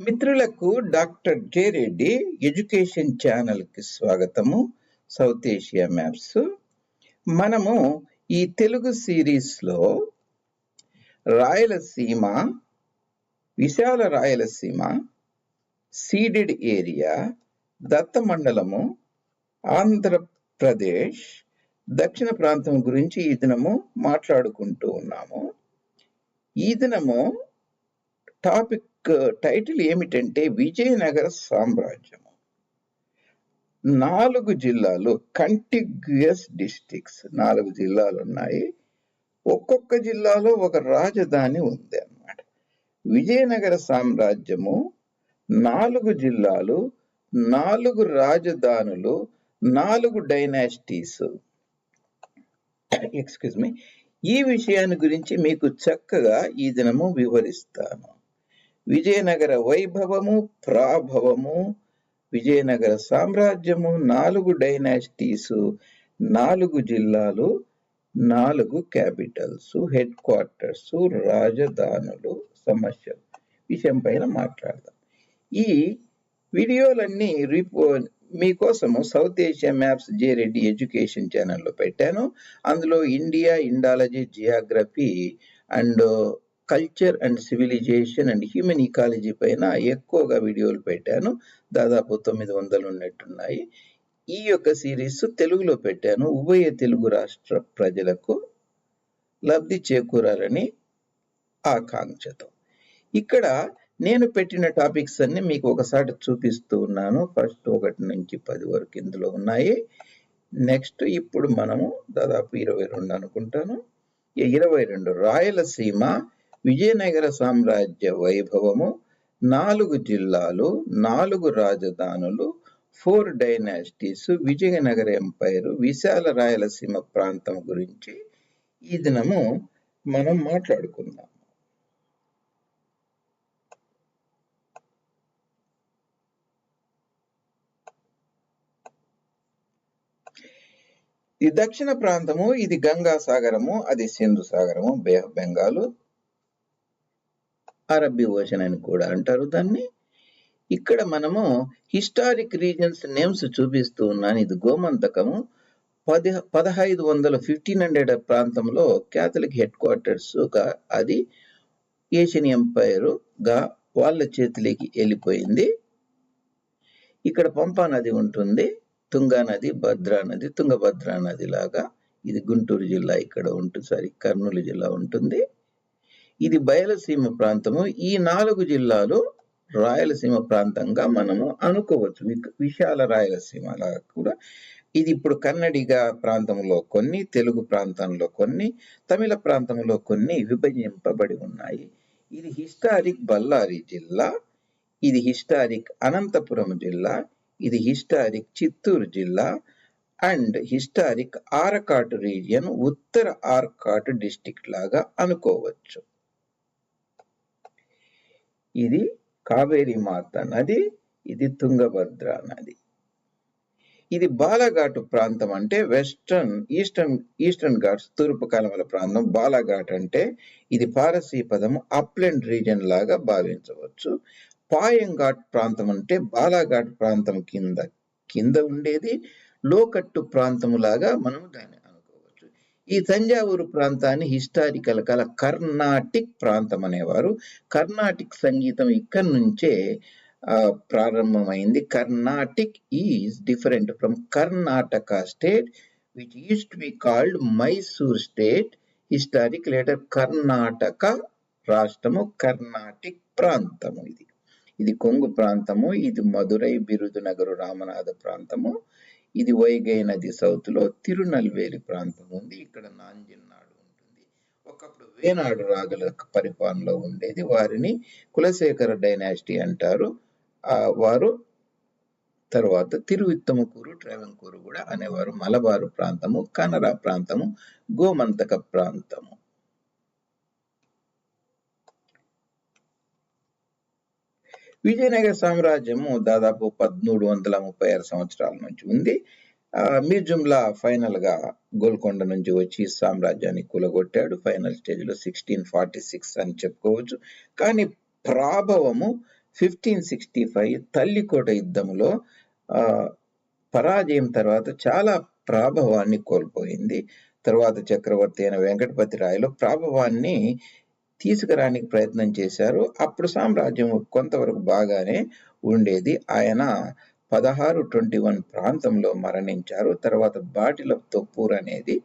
మిత్రులకు doctor J Reddy education ఛానల్కి స్వాగతము. South Asia maps. మనము ఈ తెలుగు సిరీస్లో రాయలసీమ విశాల రాయలసీమ సీడెడ్ ఏరియా దత్త మండలము ఆంధ్రప్రదేశ్ దక్షిణ ప్రాంతం గురించి ఈ దినము మాట్లాడుకుంటూ ఉన్నాము. ఈ దినము టాపిక్ టైటిల్ ఏమిటంటే విజయనగర సామ్రాజ్యము. నాలుగు జిల్లాలు కంటిగ్యూయస్ డిస్ట్రిక్ట్స్ నాలుగు జిల్లాలు ఉన్నాయి. ఒక్కొక్క జిల్లాలో ఒక రాజధాని ఉంది అన్నమాట. విజయనగర సామ్రాజ్యము నాలుగు జిల్లాలు నాలుగు రాజధానులు నాలుగు డైనాసిటీస్ ఎక్స్క్యూజ్ మీ ఈ విషయాన్ని గురించి మీకు చక్కగా ఈ దినము వివరిస్తాను. విజయనగర వైభవము ప్రాభవము విజయనగర సామ్రాజ్యము నాలుగు డైనాసిటీస్ నాలుగు జిల్లాలు నాలుగు క్యాపిటల్స్ హెడ్ క్వార్టర్స్ రాజధానులు సమస్యలు. విషయం పైన మాట్లాడదాం. ఈ వీడియోలన్నీ రిపో మీకోసము South Asia maps J Reddy education ఛానల్లో పెట్టాను. అందులో India Indology geography and culture and civilization and human ecology పైన ఎక్కువగా వీడియోలు పెట్టాను. దాదాపు తొమ్మిది వందలు ఉన్నట్టున్నాయి. ఈ యొక్క సిరీస్ తెలుగులో పెట్టాను. ఉభయ తెలుగు రాష్ట్ర ప్రజలకు లబ్ధి చేకూరాలని ఆకాంక్షతో. ఇక్కడ నేను పెట్టిన టాపిక్స్ అన్ని మీకు ఒకసారి చూపిస్తూ ఉన్నాను. ఫస్ట్ ఒకటి నుంచి పది వరకు ఇందులో ఉన్నాయి. నెక్స్ట్ ఇప్పుడు మనము దాదాపు ఇరవై రెండు అనుకుంటాను. ఇరవై రెండు రాయలసీమ విజయనగర సామ్రాజ్య వైభవము నాలుగు జిల్లాలు నాలుగు రాజధానులు ఫోర్ డైనాసిటీస్ విజయనగర ఎంపైర్ విశాల రాయలసీమ ప్రాంతం గురించి ఈ దినము మనం మాట్లాడుకుందాం. ఈ దక్షిణ ప్రాంతము ఇది గంగా సాగరము అది సింధు సాగరము బే బెంగాలు అరబ్బీ ఓషన్ అని కూడా అంటారు. దాన్ని ఇక్కడ మనము హిస్టారిక్ రీజన్స్ నేమ్స్ చూపిస్తూ ఉన్నాను. ఇది గోమంతకము. పది పదహైదు వందల ఫిఫ్టీన్ హండ్రెడ్ ప్రాంతంలో క్యాథలిక్ హెడ్ క్వార్టర్స్గా అది ఏషియన్ ఎంపైరుగా వాళ్ళ చేతిలోకి వెళ్ళిపోయింది. ఇక్కడ పంపా నది ఉంటుంది. తుంగా నది భద్రా నది తుంగభద్రా నది లాగా ఇది గుంటూరు జిల్లా ఇక్కడ ఉంటుంది సారీ కర్నూలు జిల్లా ఉంటుంది. ఇది బయలసీమ ప్రాంతము. ఈ నాలుగు జిల్లాలు రాయలసీమ ప్రాంతంగా మనము అనుకోవచ్చు. విశాల రాయలసీమ లాగా కూడా. ఇది ఇప్పుడు కన్నడిగ ప్రాంతంలో కొన్ని తెలుగు ప్రాంతంలో కొన్ని తమిళ ప్రాంతంలో కొన్ని విభజింపబడి ఉన్నాయి. ఇది హిస్టారిక్ బళ్ళారి జిల్లా. ఇది హిస్టారిక్ అనంతపురం జిల్లా. ఇది హిస్టారిక్ చిత్తూరు జిల్లా. అండ్ హిస్టారిక్ ఆరకాటు రీజియన్ ఉత్తర ఆర్కాటు డిస్టిక్ లాగా అనుకోవచ్చు. ఇది కావేరి మాత నది ఇది తుంగభద్ర నది. ఇది బాలాఘాటు ప్రాంతం అంటే వెస్టర్న్ ఈస్టర్న్ ఈస్టర్న్ ఘాట్స్ తూర్పు కలమల ప్రాంతం. బాలాఘాట్ అంటే ఇది పారసీ పదము అప్లెండ్ రీజన్ లాగా భావించవచ్చు. పాయంఘాట్ ప్రాంతం అంటే బాలాఘాట్ ప్రాంతం కింద కింద ఉండేది లోకట్టు ప్రాంతము లాగా మనం దాని ఈ తంజావూరు ప్రాంతాన్ని హిస్టారికల్ కల కర్ణాటిక్ ప్రాంతం అనేవారు. కర్ణాటిక్ సంగీతం ఇక్కడి నుంచే ప్రారంభమైంది. Carnatic is different from Karnataka state which is to be called Mysore state. Historic later Karnataka రాష్ట్రము కర్ణాటిక్ ప్రాంతము ఇది. ఇది కొంగు ప్రాంతము ఇది మధురై బిరుదునగరు రామనాథ ప్రాంతము. ఇది వైగై నది సౌత్లో తిరునల్వేలి ప్రాంతం ఉంది ఇక్కడ నాంజిన్నాడు ఉంటుంది. ఒకప్పుడు వేనాడు రాజుల పరిపాలనలో ఉండేది. వారిని కులశేఖర డైనాసిటీ అంటారు. ఆ వారు తర్వాత తిరువిత్తమకూరు ట్రావెంకూరు కూడా అనేవారు. మలబారు ప్రాంతము కనరా ప్రాంతము గోమంతక ప్రాంతము. విజయనగర సామ్రాజ్యము దాదాపు పద్మూడు వందల ముప్పై ఆరు సంవత్సరాల నుంచి ఉంది. మీర్జుమ్లా ఫైనల్గా గోల్కొండ నుంచి వచ్చి సామ్రాజ్యాన్ని కూలగొట్టాడు. ఫైనల్ స్టేజ్లో సిక్స్టీన్ ఫార్టీ సిక్స్ అని చెప్పుకోవచ్చు. కానీ ప్రాభవము ఫిఫ్టీన్ సిక్స్టీ ఫైవ్ తల్లికోట యుద్ధంలో ఆ, పరాజయం తర్వాత చాలా ప్రాభవాన్ని కోల్పోయింది. తర్వాత చక్రవర్తి అయిన వెంకటపతి రాయలు ప్రాభవాన్ని తీసుకురానికి ప్రయత్నం చేశారు. అప్పుడు సామ్రాజ్యం కొంతవరకు బాగానే ఉండేది. ఆయన పదహారు ట్వంటీ వన్ ప్రాంతంలో మరణించారు. తర్వాత బాటిల్ ఆఫ్ తొప్పూర్ అనేది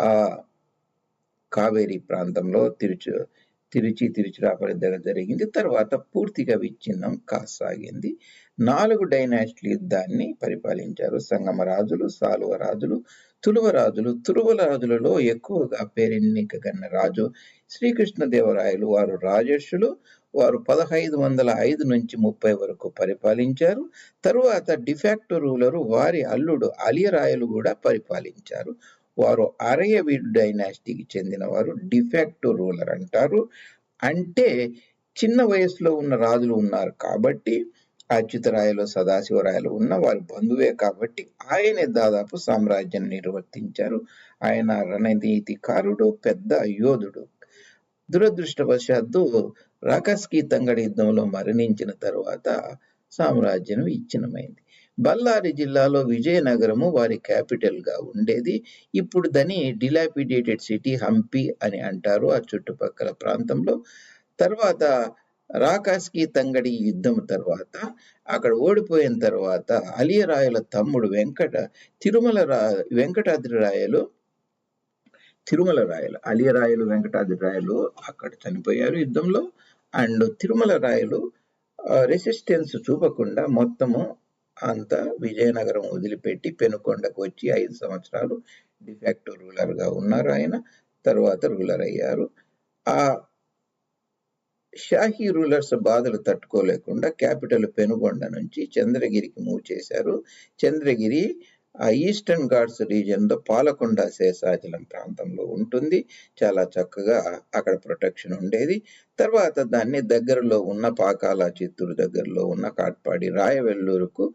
ఆ కావేరీ ప్రాంతంలో తిరుచు తిరుచి తిరుచిరాపల్లి దగ్గర జరిగింది. తర్వాత పూర్తిగా విచ్ఛిన్నం కాసాగింది. నాలుగు డైనాస్టీ యుద్ధాన్ని పరిపాలించారు. సంగమ రాజులు సాలువ రాజులు తులువ రాజులు తులువ రాజులలో ఎక్కువగా పేరెన్నికగన్న రాజు శ్రీకృష్ణదేవరాయలు. వారు రాజర్షులు. వారు పదహైదు వందల ఐదు నుంచి ముప్పై వరకు పరిపాలించారు. తరువాత డిఫాక్టో రూలరు వారి అల్లుడు అలియరాయలు కూడా పరిపాలించారు. వారు అరయవీడు డైనాసిటీకి చెందిన వారు డిఫాక్టో రూలర్ అంటారు. అంటే చిన్న వయసులో ఉన్న రాజులు ఉన్నారు కాబట్టి అచ్యుతరాయలు సదాశివరాయలు ఉన్న వారి బంధువే కాబట్టి ఆయనే దాదాపు సామ్రాజ్యాన్ని నిర్వర్తించారు. ఆయన రణనీతికారుడు పెద్ద యోధుడు దురదృష్టవశాత్తు రాకస్కి తంగడి యుద్ధంలో మరణించిన తరువాత సామ్రాజ్యం విచ్ఛిన్నమైంది. బళ్ళారి జిల్లాలో విజయనగరము వారి క్యాపిటల్గా ఉండేది. ఇప్పుడు దాని డిలాపిడేటెడ్ సిటీ హంపి అని అంటారు. ఆ చుట్టుపక్కల ప్రాంతంలో తర్వాత రాకాస్కి తంగడి యుద్ధం తర్వాత అక్కడ ఓడిపోయిన తర్వాత అలియరాయల తమ్ముడు వెంకట తిరుమల రా వెంకటాద్రి రాయలు తిరుమల రాయలు అలియరాయలు వెంకటాద్రి రాయలు అక్కడ చనిపోయారు యుద్ధంలో. అండ్ తిరుమల రాయలు రెసిస్టెన్స్ చూపకుండా మొత్తము అంతా విజయనగరం వదిలిపెట్టి పెనుకొండకు వచ్చి ఐదు సంవత్సరాలు డిఫాక్టో రూలర్గా ఉన్నారు ఆయన. తర్వాత రూలర్ అయ్యారు. ఆ షాహీ రూలర్స్ బాధలు తట్టుకోలేకుండా క్యాపిటల్ పెనుగొండ నుంచి చంద్రగిరికి మూవ్ చేశారు. చంద్రగిరి ఆ ఈస్టర్న్ ఘాట్స్ రీజియన్లో పాలకొండ శేషాచలం ప్రాంతంలో ఉంటుంది. చాలా చక్కగా అక్కడ ప్రొటెక్షన్ ఉండేది. తర్వాత దాన్ని దగ్గరలో ఉన్న పాకాల చిత్తూరు దగ్గరలో ఉన్న కాట్పాడి రాయవెల్లూరుకు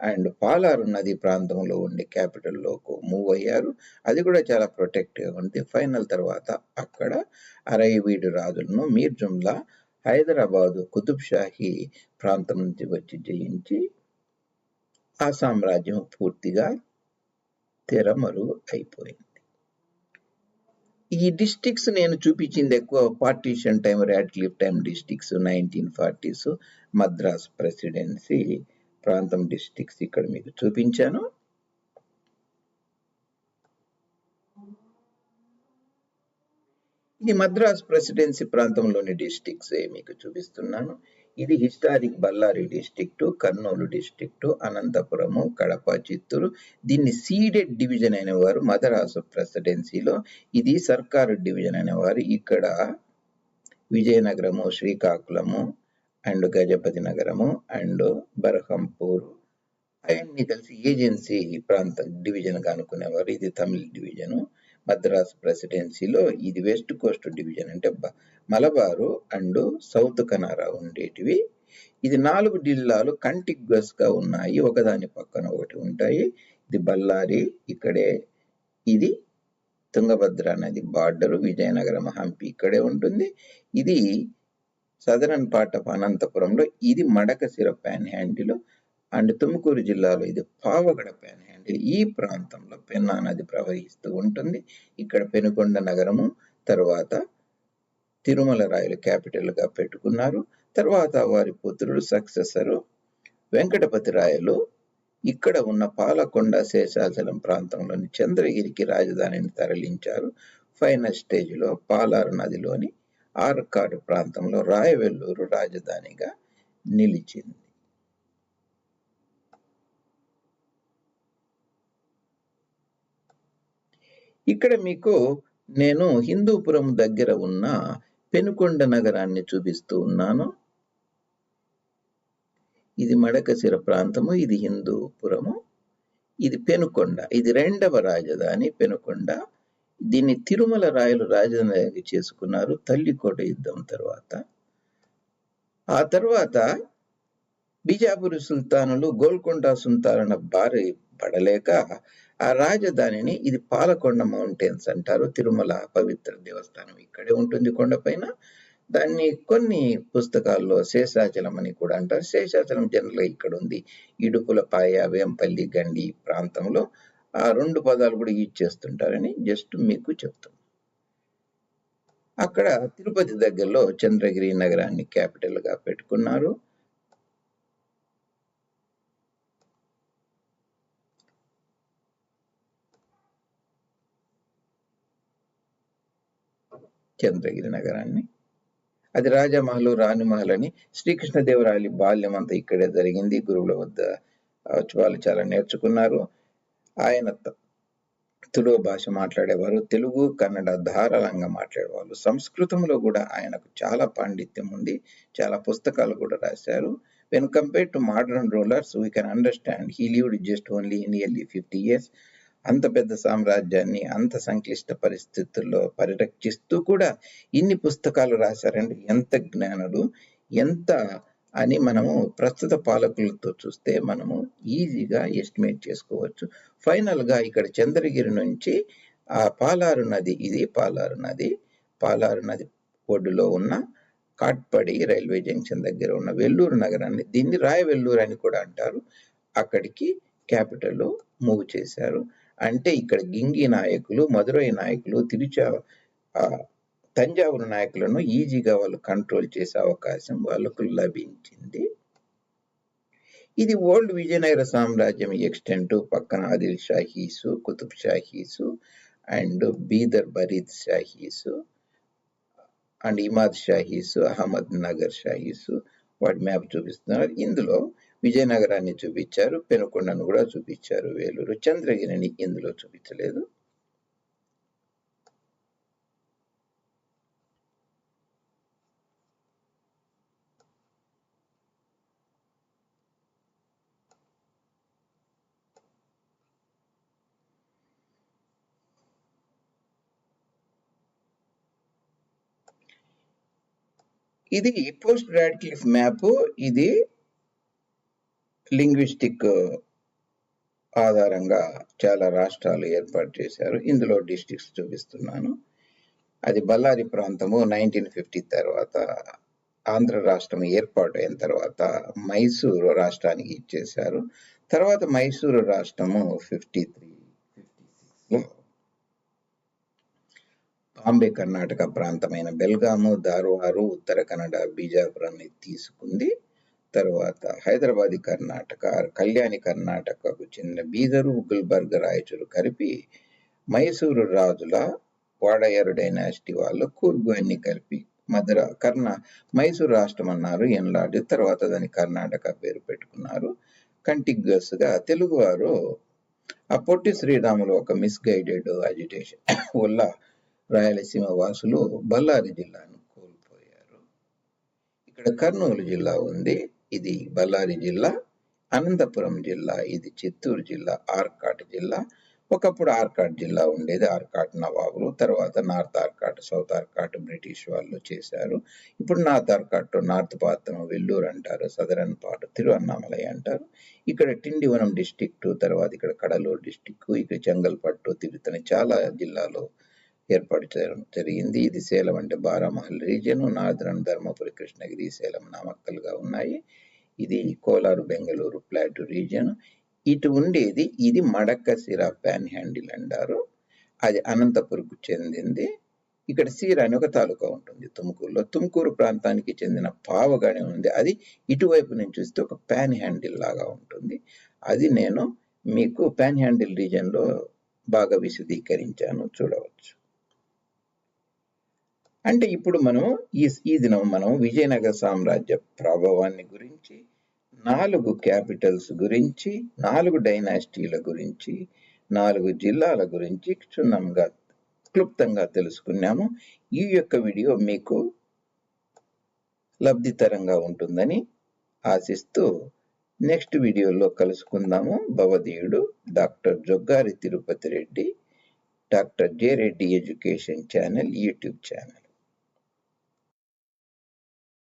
అండ్ పాలారు నది ప్రాంతంలో ఉండే క్యాపిటల్లోకి మూవ్ అయ్యారు. అది కూడా చాలా ప్రొటెక్టివ్గా ఉంది. ఫైనల్ తర్వాత అక్కడ అరైవీడు రాజులను మీర్ జుమ్లా హైదరాబాదు కుతుబ్ షాహీ ప్రాంతం నుంచి వచ్చి జయించి ఆ సామ్రాజ్యం పూర్తిగా తెరమరు అయిపోయింది. ఈ డిస్టిక్స్ నేను చూపించింది ఎక్కువ partition time cliff time districts nineteen forties Madras presidency ప్రాంతం డిస్టిక్స్ ఇక్కడ మీకు చూపించాను. ఇది మద్రాస్ ప్రెసిడెన్సీ ప్రాంతంలోని డిస్టిక్స్ మీకు చూపిస్తున్నాను. ఇది historic Bellary district Kurnool district Anantapur Kadapa Chittoor. దీన్ని సీడెడ్ డివిజన్ అనేవారు వారు మదరాసు ప్రెసిడెన్సీలో. ఇది సర్కారు డివిజన్ అనేవారు. ఇక్కడ విజయనగరము శ్రీకాకుళము అండ్ గజపతి నగరము అండ్ బర్హంపూర్ అవన్నీ కలిసి ఏజెన్సీ ప్రాంతం డివిజన్గా అనుకునేవారు. ఇది తమిళ డివిజను. మద్రాస్ ప్రెసిడెన్సీలో ఇది వెస్ట్ కోస్ట్ డివిజన్ అంటే మలబారు అండ్ సౌత్ కనారా ఉండేటివి. ఇది నాలుగు జిల్లాలు కంటిగ్వస్గా ఉన్నాయి. ఒకదాని పక్కన ఒకటి ఉంటాయి. ఇది బళ్ళారి ఇక్కడే ఇది తుంగభద్ర నది బార్డర్ విజయనగరం హంపి ఇక్కడే ఉంటుంది. ఇది సదరన్ పార్ట్ ఆఫ్ అనంతపురంలో ఇది Madakasira pan handle and Tumakuru జిల్లాలో ఇది పావగడ ప్యాన్ హ్యాండిల్ ఈ ప్రాంతంలో పెన్నా నది ప్రవహిస్తూ ఉంటుంది. ఇక్కడ పెనుకొండ నగరము తర్వాత తిరుమల రాయలు క్యాపిటల్గా గా పెట్టుకున్నారు. తర్వాత వారి పుత్రుడు సక్సెసరు వెంకటపతి రాయలు ఇక్కడ ఉన్న పాలకొండ శేషాచలం ప్రాంతంలోని చంద్రగిరికి రాజధానిని తరలించారు. ఫైనల్ స్టేజ్లో పాలారు నదిలోని ఆర్కాడు ప్రాంతంలో రాయవెల్లూరు రాజధానిగా నిలిచింది. ఇక్కడ మీకు నేను హిందూపురం దగ్గర ఉన్న పెనుకొండ నగరాన్ని చూపిస్తూ ఉన్నాను. ఇది మడకశిర ప్రాంతము ఇది హిందూపురము ఇది పెనుకొండ ఇది రెండవ రాజధాని పెనుకొండ. దీన్ని తిరుమల రాయలు రాజధాని చేసుకున్నారు తల్లికోట యుద్ధం తర్వాత. ఆ తర్వాత బీజాపురి సుల్తానులు గోల్కొండ సుల్తానుల బారి పడలేక ఆ రాజధానిని ఇది పాలకొండ మౌంటైన్స్ అంటారు తిరుమల పవిత్ర దేవస్థానం. ఇక్కడే ఉంటుంది కొండపైన దాన్ని కొన్ని పుస్తకాల్లో శేషాచలం అని కూడా అంటారు. శేషాచలం జనరల్గా ఇక్కడ ఉంది. ఇడుపులపాయ వేంపల్లి గండి ప్రాంతంలో ఆ రెండు పదాలు కూడా యూజ్ చేస్తుంటారని జస్ట్ మీకు చెప్తాను అక్కడ తిరుపతి దగ్గరలో చంద్రగిరి నగరాన్ని క్యాపిటల్గా పెట్టుకున్నారు. చంద్రగిరి నగరాన్ని. అది రాజమహల్ రాణిమహల్ అని శ్రీకృష్ణదేవరాయలు బాల్యం అంతా ఇక్కడే జరిగింది. గురువుల వద్ద వాళ్ళు చాలా నేర్చుకున్నారు. ఆయన తులు భాష మాట్లాడేవారు తెలుగు కన్నడ ధారాళంగా మాట్లాడేవాళ్ళు. సంస్కృతంలో కూడా ఆయనకు చాలా పాండిత్యం ఉంది చాలా పుస్తకాలు కూడా రాశారు. When compare to modern rulers we can understand he lived just only nearly fifty years అంత పెద్ద సామ్రాజ్యాన్ని అంత సంక్లిష్ట పరిస్థితుల్లో పరిరక్షిస్తూ కూడా ఇన్ని పుస్తకాలు రాశారండి. ఎంత జ్ఞానుడు ఎంత అని మనము ప్రస్తుత పాలకులతో చూస్తే మనము ఈజీగా ఎస్టిమేట్ చేసుకోవచ్చు. ఫైనల్గా ఇక్కడ చంద్రగిరి నుంచి ఆ పాలారు నది ఇది పాలారు నది పాలారు నది ఒడ్డులో ఉన్న కాట్పడి రైల్వే జంక్షన్ దగ్గర ఉన్న వెల్లూరు నగరాన్ని దీన్ని రాయవెల్లూరు అని కూడా అంటారు. అక్కడికి క్యాపిటల్ మూవ్ చేశారు. అంటే ఇక్కడ గింగి నాయకులు మధురై నాయకులు తిరుచా తంజావూరు నాయకులను ఈజీగా వాళ్ళు కంట్రోల్ చేసే అవకాశం వాళ్ళకు లభించింది. ఇది ఓల్డ్ విజయనగర సామ్రాజ్యం ఎక్స్టెంట్ పక్కన Adil Shahis Qutb Shahis and Bidar Barid Shahis and Imad Shahis Ahmadnagar Shahis. వాటి మ్యాప్ చూపిస్తున్నారు. ఇందులో విజయనగరాన్ని చూపించారు పెనుకొండను కూడా చూపించారు వేలూరు చంద్రగిరిని ఇందులో చూపించలేదు. ఇది పోస్ట్ గ్రాడ్క్లిఫ్ మ్యాప్ ఇది లింగ్విస్టిక్ ఆధారంగా చాలా రాష్ట్రాలు ఏర్పాటు చేశారు. ఇందులో డిస్టిక్స్ చూపిస్తున్నాను. అది బళ్ళారి ప్రాంతము నైన్టీన్ ఫిఫ్టీ తర్వాత ఆంధ్ర రాష్ట్రం ఏర్పాటు అయిన తర్వాత మైసూరు రాష్ట్రానికి ఇచ్చేశారు. తర్వాత మైసూరు రాష్ట్రము ఫిఫ్టీ త్రీ బాంబే కర్ణాటక ప్రాంతమైన బెల్గాము దార్వారు ఉత్తర కన్నడ బీజాపురాన్ని తీసుకుంది. తర్వాత హైదరాబాద్ కర్ణాటక కళ్యాణి కర్ణాటకకు చెందిన బీదరు గుల్బర్గ్ రాయచూరు కలిపి మైసూరు రాజుల వాడయారు డైనాసిటీ వాళ్ళు. కూర్గు అన్ని కలిపి మధుర కర్ణ మైసూరు రాష్ట్రం అన్నారు ఎన్లాడి తర్వాత దాని కర్ణాటక పేరు పెట్టుకున్నారు. కంటిగ్యూస్గా తెలుగువారు ఆ పొట్టి శ్రీరాములు ఒక మిస్గైడెడ్ అజిటేషన్ వల్ల రాయలసీమ వాసులు బళ్ళారి జిల్లాను కోల్పోయారు. ఇక్కడ కర్నూలు జిల్లా ఉంది. ఇది బళ్ళారి జిల్లా అనంతపురం జిల్లా ఇది చిత్తూరు జిల్లా ఆర్కాట్ జిల్లా. ఒకప్పుడు ఆర్కాట్ జిల్లా ఉండేది. ఆర్కాట్ నవాబులు తర్వాత north Arcot south Arcot British వాళ్ళు చేశారు. ఇప్పుడు నార్త్ ఆర్కాట్ నార్త్ పాత్రం వెల్లూరు అంటారు సదరన్ పాటు తిరువన్నామలై అంటారు. ఇక్కడ టిండివనం డిస్టిక్ తర్వాత ఇక్కడ కడలూరు డిస్టిక్ ఇక్కడ చెంగల్పట్టు తిరుతని చాలా జిల్లాలో ఏర్పాటు చేయడం జరిగింది. ఇది సేలం అంటే బారామహల్ రీజియన్. నార్దరన్ ధర్మపురి కృష్ణగిరి సేలం నామక్కలుగా ఉన్నాయి. ఇది కోలారు బెంగళూరు ప్లాటు రీజియన్. ఇటు ఉండేది ఇది మడక్కసిర ప్యాన్ హ్యాండిల్ అంటారు. అది అనంతపురకు చెందింది. ఇక్కడ సీర అని ఒక తాలూకా ఉంటుంది తుమ్కూరులో. తుమ్కూరు ప్రాంతానికి చెందిన పావగానే ఉంది. అది ఇటువైపు నుంచి చూస్తే ఒక ప్యాన్ హ్యాండిల్ లాగా ఉంటుంది. అది నేను మీకు ప్యాన్ హ్యాండిల్ రీజియన్లో బాగా విశదీకరించాను. చూడవచ్చు. అంటే ఇప్పుడు మనం ఈ ఈ దినం మనం విజయనగర సామ్రాజ్య ప్రభావాన్ని గురించి నాలుగు క్యాపిటల్స్ గురించి నాలుగు డైనాసిటీల గురించి నాలుగు జిల్లాల గురించి క్షుణ్ణంగా క్లుప్తంగా తెలుసుకున్నాము. ఈ యొక్క వీడియో మీకు లబ్ధితరంగా ఉంటుందని ఆశిస్తూ నెక్స్ట్ వీడియోలో కలుసుకుందాము. భవదీయుడు doctor Joggari Tirupati Reddy doctor J Reddy education channel YouTube channel.